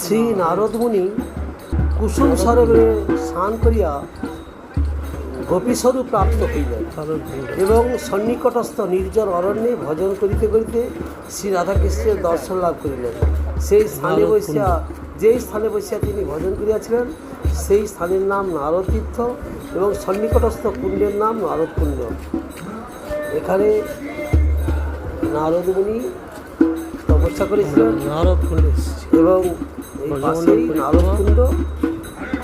শ্রী নারদমুনি কুসুম সরোবরে স্নান করিয়া গোপীস্বরূপ প্রাপ্ত হইলেন। এবং সন্নিকটস্থ নির্জন অরণ্যে ভজন করিতে করিতে শ্রী রাধাকৃষ্ণের দর্শন লাভ করিলেন। সেই স্থানে বসিয়া যেই স্থানে বসিয়া তিনি ভজন করিয়াছিলেন সেই স্থানের নাম নারদ তীর্থ এবং সন্নিকটস্থ কুণ্ডের নাম নারদ কুণ্ড। এখানে নারদমুনি তপস্যা করেছিলেন এবং এই পাশেই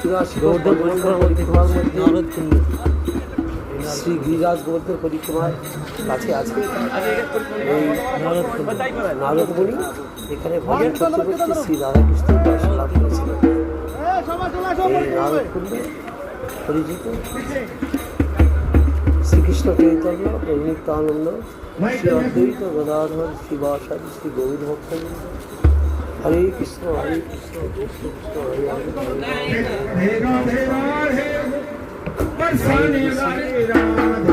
চুরাশি পরিক্রমার মধ্যে। শ্রী গিরিরাজ গোবর্ধন পরিক্রমার কাছে আছে। এই নারদ নারদমণি এখানে ভজন করতে করতে শ্রী রাধাকৃষ্ণের দর্শন লাভ করেছিলেন। এই নারদকুণ্ড পরিচিত কৃষ্ণ চৈতন্য প্রভু নিত্যানন্দ শ্রী অদ্বৈত গদাধর শিবাচার্য শ্রী গৌর ভক্তবৃন্দ হরে কৃষ্ণ হরে কৃষ্ণ। কৃষ্ণ কৃষ্ণ হরে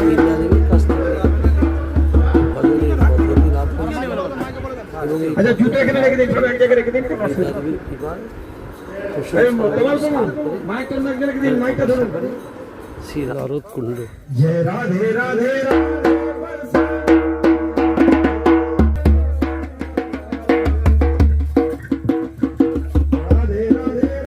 বিদ্যাদেবীর श्री राधे राधे